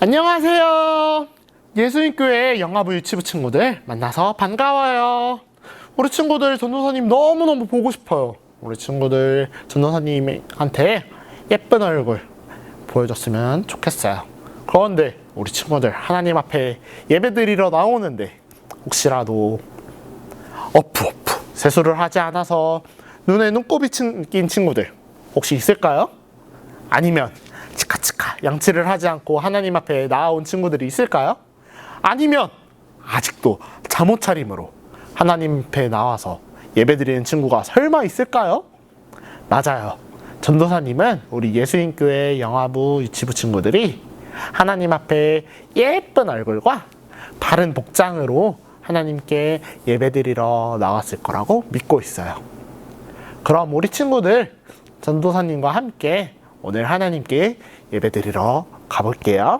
안녕하세요. 예수님교회 영화부 유치부 친구들 만나서 반가워요. 우리 친구들 전도사님 너무너무 보고 싶어요. 우리 친구들 전도사님한테 예쁜 얼굴 보여줬으면 좋겠어요. 그런데 우리 친구들 하나님 앞에 예배드리러 나오는데 혹시라도 어프 어프 세수를 하지 않아서 눈에 눈곱이 친- 낀 친구들 혹시 있을까요? 아니면 양치를 하지 않고 하나님 앞에 나아온 친구들이 있을까요? 아니면 아직도 잠옷 차림으로 하나님 앞에 나와서 예배드리는 친구가 설마 있을까요? 맞아요. 전도사님은 우리 예수님교회 영화부 유치부 친구들이 하나님 앞에 예쁜 얼굴과 바른 복장으로 하나님께 예배드리러 나왔을 거라고 믿고 있어요. 그럼 우리 친구들 전도사님과 함께 오늘 하나님께 예배 드리러 가볼게요.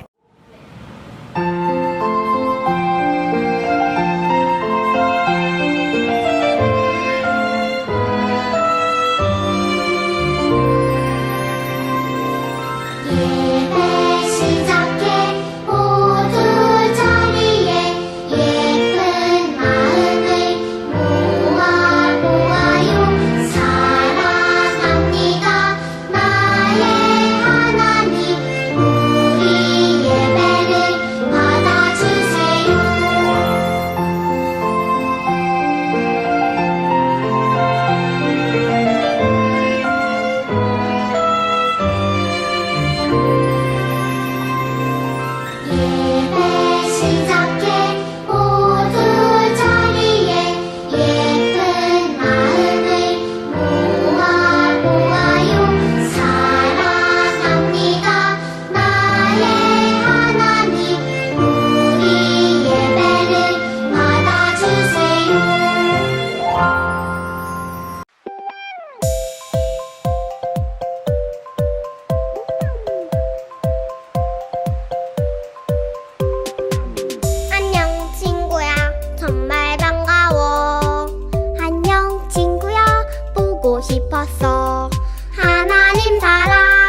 하나님 사랑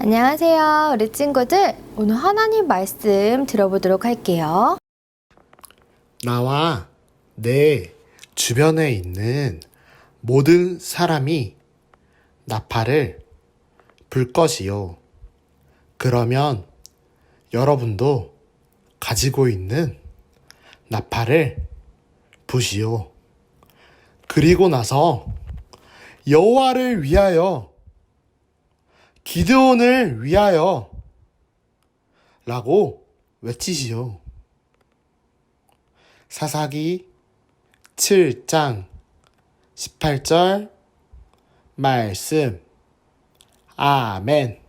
안녕하세요, 우리 친구들. 오늘 하나님 말씀 들어보도록 할게요. 나와 내 주변에 있는 모든 사람이 나팔을 불 것이요. 그러면 여러분도 가지고 있는 나팔을 부시오. 그리고 나서 여호와를 위하여 기드온을 위하여 라고 외치시오. 사사기 7장 18절 말씀 아멘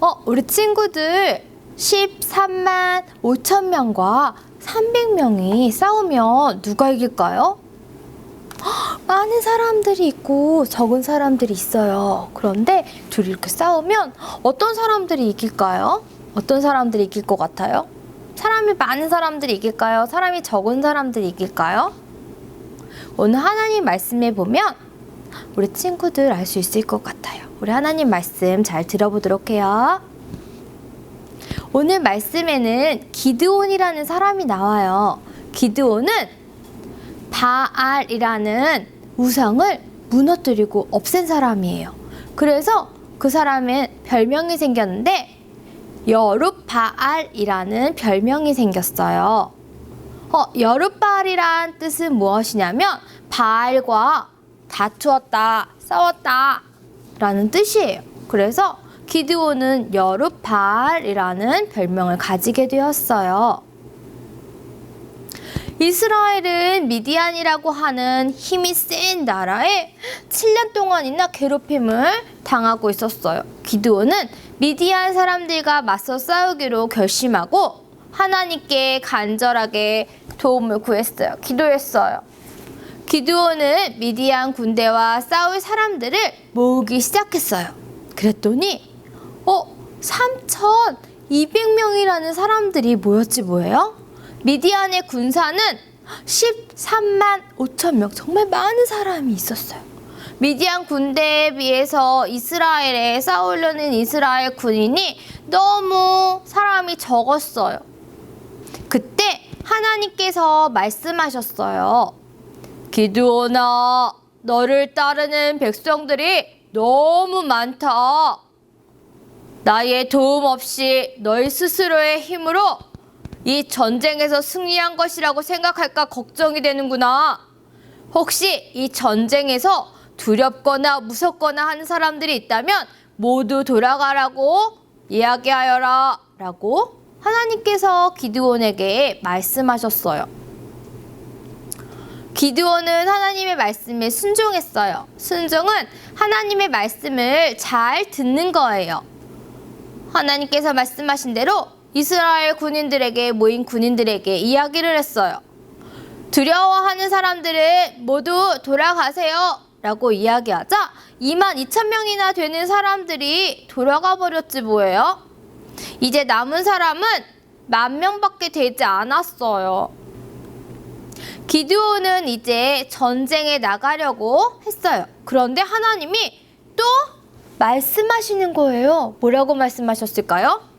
어, 우리 친구들 13만 5천 명과 300명이 싸우면 누가 이길까요? 헉, 많은 사람들이 있고 적은 사람들이 있어요. 그런데 둘이 이렇게 싸우면 어떤 사람들이 이길까요? 어떤 사람들이 이길 것 같아요? 사람이 많은 사람들이 이길까요? 사람이 적은 사람들이 이길까요? 오늘 하나님 말씀에 보면 우리 친구들 알 수 있을 것 같아요. 우리 하나님 말씀 잘 들어보도록 해요. 오늘 말씀에는 기드온이라는 사람이 나와요. 기드온은 바알이라는 우상을 무너뜨리고 없앤 사람이에요. 그래서 그 사람은 별명이 생겼는데 여룻바알이라는 별명이 생겼어요. 어, 여룻바알이란 뜻은 무엇이냐면 바알과 다투었다, 싸웠다 라는 뜻이에요. 그래서 기드온은 여룻바알이라는 별명을 가지게 되었어요. 이스라엘은 미디안이라고 하는 힘이 센 나라에 7년 동안이나 괴롭힘을 당하고 있었어요. 기드온은 미디안 사람들과 맞서 싸우기로 결심하고 하나님께 간절하게 도움을 구했어요. 기도했어요. 기드온은 미디안 군대와 싸울 사람들을 모으기 시작했어요. 그랬더니 어 3,200명이라는 사람들이 모였지 뭐예요? 미디안의 군사는 13만 5천 명 정말 많은 사람이 있었어요. 미디안 군대에 비해서 이스라엘에 싸우려는 이스라엘 군인이 너무 사람이 적었어요. 그때 하나님께서 말씀하셨어요. 기드온아, 너를 따르는 백성들이 너무 많다. 나의 도움 없이 너희 스스로의 힘으로 이 전쟁에서 승리한 것이라고 생각할까 걱정이 되는구나. 혹시 이 전쟁에서 두렵거나 무섭거나 하는 사람들이 있다면 모두 돌아가라고 이야기하여라. 라고 하나님께서 기드온에게 말씀하셨어요. 기드온은 하나님의 말씀에 순종했어요. 순종은 하나님의 말씀을 잘 듣는 거예요. 하나님께서 말씀하신 대로 이스라엘 군인들에게 모인 군인들에게 이야기를 했어요. 두려워하는 사람들은 모두 돌아가세요. 라고 이야기하자 2만 2천 명이나 되는 사람들이 돌아가 버렸지 뭐예요? 이제 남은 사람은 만 명밖에 되지 않았어요. 기드온은 이제 전쟁에 나가려고 했어요. 그런데 하나님이 또 말씀하시는 거예요. 뭐라고 말씀하셨을까요?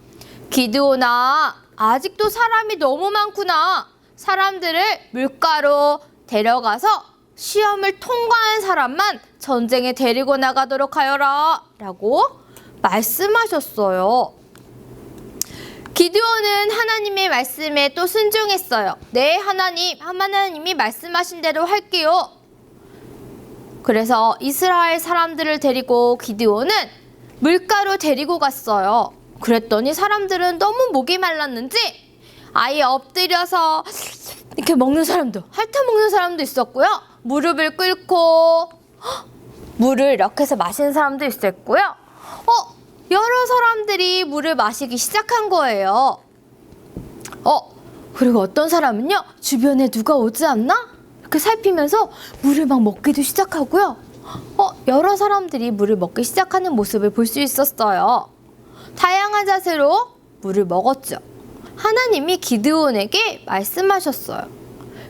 기드온아, 아직도 사람이 너무 많구나. 사람들을 물가로 데려가서 시험을 통과한 사람만 전쟁에 데리고 나가도록 하여라. 라고 말씀하셨어요. 기드온은 하나님의 말씀에 또 순종했어요. 네, 하나님, 하나님이 말씀하신 대로 할게요. 그래서 이스라엘 사람들을 데리고 기드온은 물가로 데리고 갔어요. 그랬더니 사람들은 너무 목이 말랐는지 아예 엎드려서 이렇게 먹는 사람도, 핥아 먹는 사람도 있었고요. 무릎을 꿇고 헉, 물을 이렇게 해서 마시는 사람도 있었고요. 어, 여러 사람들이 물을 마시기 시작한 거예요. 어, 그리고 어떤 사람은요, 주변에 누가 오지 않나? 이렇게 살피면서 물을 막 먹기도 시작하고요. 어, 여러 사람들이 물을 먹기 시작하는 모습을 볼 수 있었어요. 다양한 자세로 물을 먹었죠. 하나님이 기드온에게 말씀하셨어요.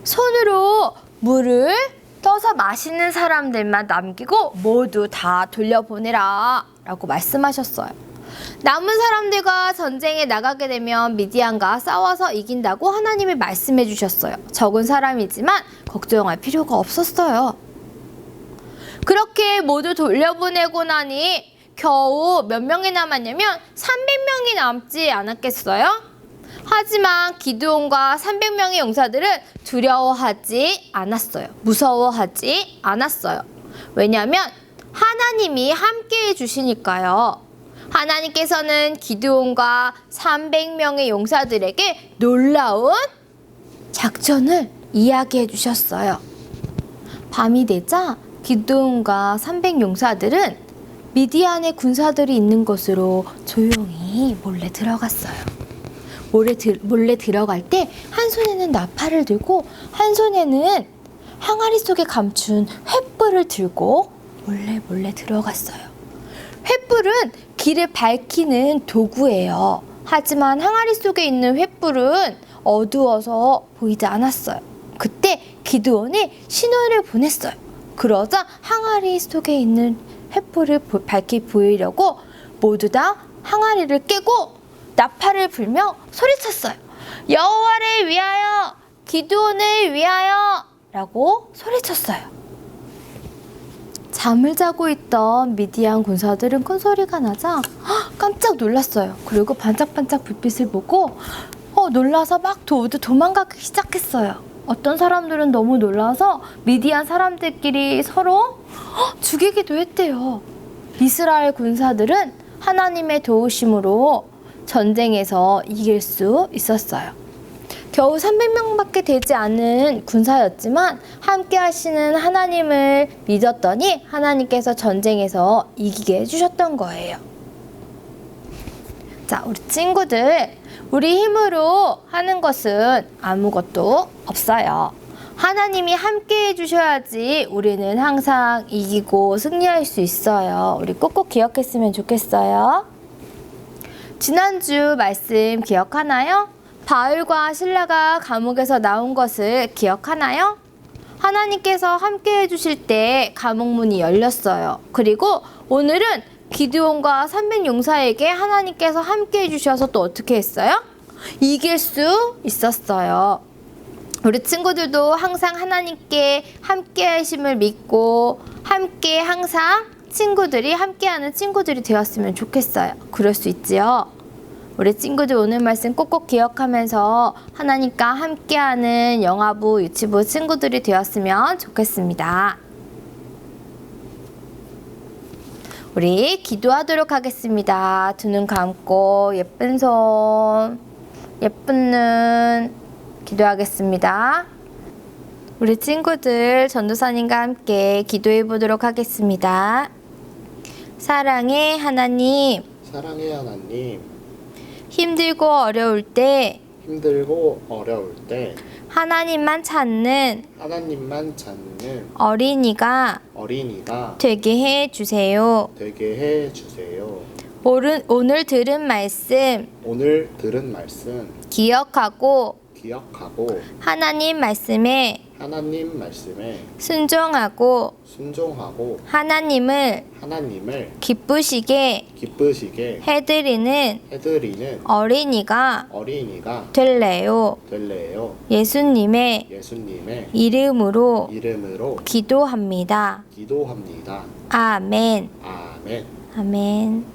손으로 물을 떠서 마시는 사람들만 남기고 모두 다 돌려보내라 라고 말씀하셨어요. 남은 사람들과 전쟁에 나가게 되면 미디안과 싸워서 이긴다고 하나님이 말씀해 주셨어요. 적은 사람이지만 걱정할 필요가 없었어요. 그렇게 모두 돌려보내고 나니 겨우 몇 명이 남았냐면 300명이 남지 않았겠어요? 하지만 기드온과 300명의 용사들은 두려워하지 않았어요. 무서워하지 않았어요. 왜냐하면 하나님이 함께 해 주시니까요. 하나님께서는 기드온과 300명의 용사들에게 놀라운 작전을 이야기해 주셨어요. 밤이 되자 기드온과 300 용사들은 미디안의 군사들이 있는 곳으로 조용히 몰래 들어갔어요. 몰래, 들, 몰래 들어갈 때 한 손에는 나팔을 들고 한 손에는 항아리 속에 감춘 횃불을 들고 몰래 몰래 들어갔어요. 횃불은 길을 밝히는 도구예요. 하지만 항아리 속에 있는 횃불은 어두워서 보이지 않았어요. 그때 기드온이 신호를 보냈어요. 그러자 항아리 속에 있는 횃불을 보- 밝히 보이려고 모두 다 항아리를 깨고 나팔을 불며 소리쳤어요. 여호와를 위하여, 기드온을 위하여 라고 소리쳤어요. 잠을 자고 있던 미디안 군사들은 큰 소리가 나자 헉, 깜짝 놀랐어요. 그리고 반짝반짝 불빛을 보고 어, 놀라서 막 모두 도망가기 시작했어요. 어떤 사람들은 너무 놀라서 미디안 사람들끼리 서로 헉, 죽이기도 했대요. 이스라엘 군사들은 하나님의 도우심으로 전쟁에서 이길 수 있었어요. 겨우 300명밖에 되지 않은 군사였지만 함께 하시는 하나님을 믿었더니 하나님께서 전쟁에서 이기게 해주셨던 거예요. 자, 우리 친구들, 우리 힘으로 하는 것은 아무것도 없어요. 하나님이 함께 해주셔야지 우리는 항상 이기고 승리할 수 있어요. 우리 꼭꼭 기억했으면 좋겠어요. 지난주 말씀 기억하나요? 바울과 신라가 감옥에서 나온 것을 기억하나요? 하나님께서 함께 해주실 때 감옥 문이 열렸어요. 그리고 오늘은 기드온과 300 용사에게 하나님께서 함께 해주셔서 또 어떻게 했어요? 이길 수 있었어요. 우리 친구들도 항상 하나님께 함께 하심을 믿고 함께 항상 친구들이 함께하는 친구들이 되었으면 좋겠어요. 그럴 수 있지요. 우리 친구들 오늘 말씀 꼭꼭 기억하면서 하나님과 함께하는 영화부, 유치부 친구들이 되었으면 좋겠습니다. 우리 기도하도록 하겠습니다. 두 눈 감고 예쁜 손, 예쁜 눈 기도하겠습니다. 우리 친구들 전도사님과 함께 기도해 보도록 하겠습니다. 사랑의 하나님, 사랑의 하나님, 힘들고 어려울 때 힘들고 어려울 때 하나님만 찾는 하나님만 찾는 어린이가 어린이가 되게 해 주세요. 되게 해 주세요. 오른, 오늘 들은 말씀 오늘 들은 말씀 기억하고 기억하고 하나님 말씀에 하나님 말씀에 순종하고 순종하고 하나님을 하나님을 기쁘시게 기쁘시게 해드리는 해드리는 어린이가 어린이가 될래요. 될래요. 예수님의 예수님의 이름으로 이름으로 기도합니다. 기도합니다. 아멘. 아멘. 아멘.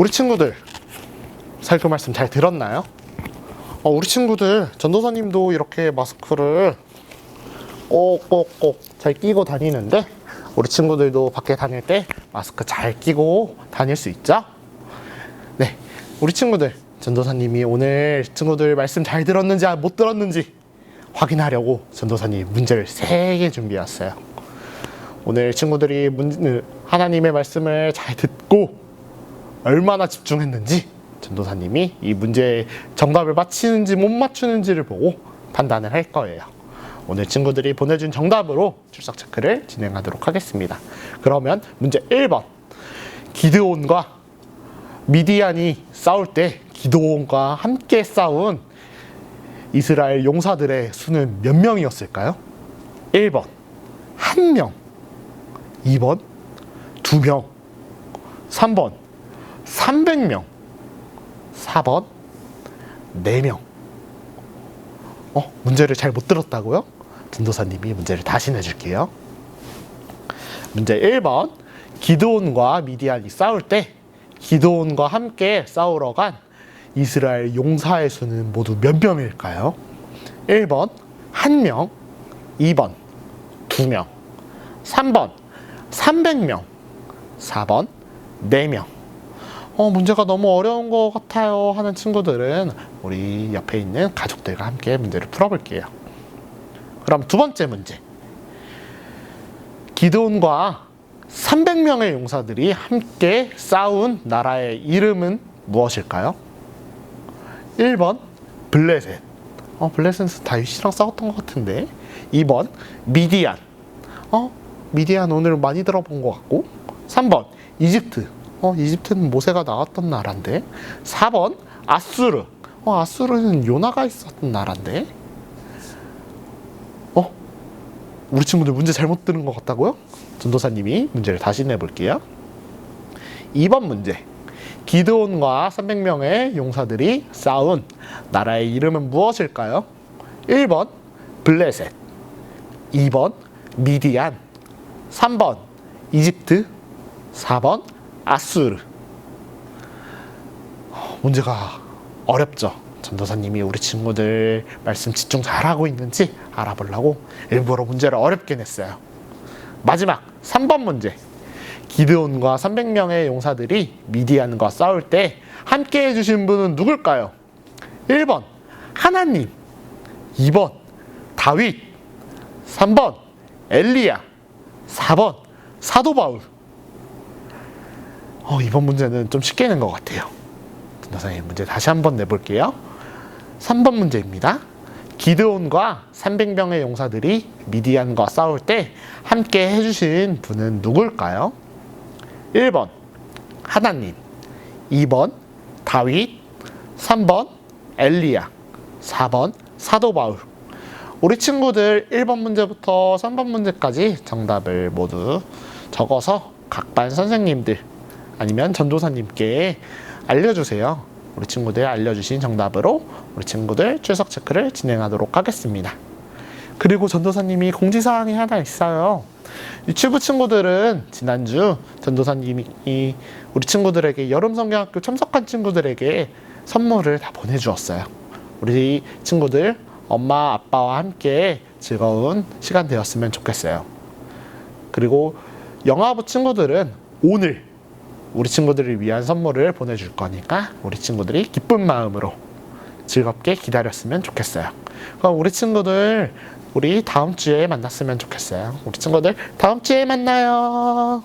우리 친구들 설교 말씀 잘 들었나요? 어, 우리 친구들 전도사님도 이렇게 마스크를 꼭꼭꼭 잘 끼고 다니는데 우리 친구들도 밖에 다닐 때 마스크 잘 끼고 다닐 수 있죠? 네, 우리 친구들 전도사님이 오늘 친구들 말씀 잘 들었는지 아, 못 들었는지 확인하려고 전도사님 문제를 세 개 준비했어요. 오늘 친구들이 문, 하나님의 말씀을 잘 듣고 얼마나 집중했는지 전도사님이 이 문제의 정답을 맞히는지 못 맞추는지를 보고 판단을 할 거예요. 오늘 친구들이 보내준 정답으로 출석 체크를 진행하도록 하겠습니다. 그러면 문제 1번. 기드온과 미디안이 싸울 때 기드온과 함께 싸운 이스라엘 용사들의 수는 몇 명이었을까요? 1번. 1명. 2번. 2명. 3번. 300명. 4번. 4명. 어, 문제를 잘 못 들었다고요? 전도사님이 문제를 다시 내줄게요. 문제 1번. 기드온과 미디안이 싸울 때 기드온과 함께 싸우러 간 이스라엘 용사의 수는 모두 몇 명일까요? 1번 1명, 2번 2명, 3번 300명, 4번 4명. 어, 문제가 너무 어려운 것 같아요 하는 친구들은 우리 옆에 있는 가족들과 함께 문제를 풀어볼게요. 그럼 두 번째 문제. 기드온과 300명의 용사들이 함께 싸운 나라의 이름은 무엇일까요? 1번 블레셋. 어, 블레셋은 다윗이랑 싸웠던 것 같은데. 2번 미디안. 어, 미디안 오늘 많이 들어본 것 같고. 3번 이집트. 어, 이집트는 모세가 나왔던 나라인데. 4번 아수르. 어, 아수르는 요나가 있었던 나라인데. 어, 우리 친구들 문제 잘못 들은 것 같다고요? 전도사님이 문제를 다시 내볼게요. 2번 문제. 기드온과 300명의 용사들이 싸운 나라의 이름은 무엇일까요? 1번 블레셋, 2번 미디안, 3번 이집트, 4번 아수르. 어, 문제가 어렵죠. 전도사님이 우리 친구들 말씀 집중 잘하고 있는지 알아보려고 일부러 문제를 어렵게 냈어요. 마지막 3번 문제. 기드온과 300명의 용사들이 미디안과 싸울 때 함께 해주신 분은 누굴까요? 1번 하나님 2번 다윗 3번 엘리야 4번 사도 바울 어, 이번 문제는 좀 쉽게 낸 것 같아요. 선생님 문제 다시 한번 내볼게요. 3번 문제입니다. 기드온과 300명의 용사들이 미디안과 싸울 때 함께 해주신 분은 누굴까요? 1번 하나님 2번 다윗 3번 엘리야 4번 사도 바울 우리 친구들 1번 문제부터 3번 문제까지 정답을 모두 적어서 각반 선생님들 아니면 전도사님께 알려주세요. 우리 친구들 알려주신 정답으로 우리 친구들 출석 체크를 진행하도록 하겠습니다. 그리고 전도사님이 공지사항이 하나 있어요. 유치부 친구들은 지난주 전도사님이 우리 친구들에게 여름 성경학교 참석한 친구들에게 선물을 다 보내주었어요. 우리 친구들 엄마 아빠와 함께 즐거운 시간 되었으면 좋겠어요. 그리고 영화부 친구들은 오늘 우리 친구들을 위한 선물을 보내줄 거니까 우리 친구들이 기쁜 마음으로 즐겁게 기다렸으면 좋겠어요. 그럼 우리 친구들 우리 다음 주에 만났으면 좋겠어요. 우리 친구들 다음 주에 만나요.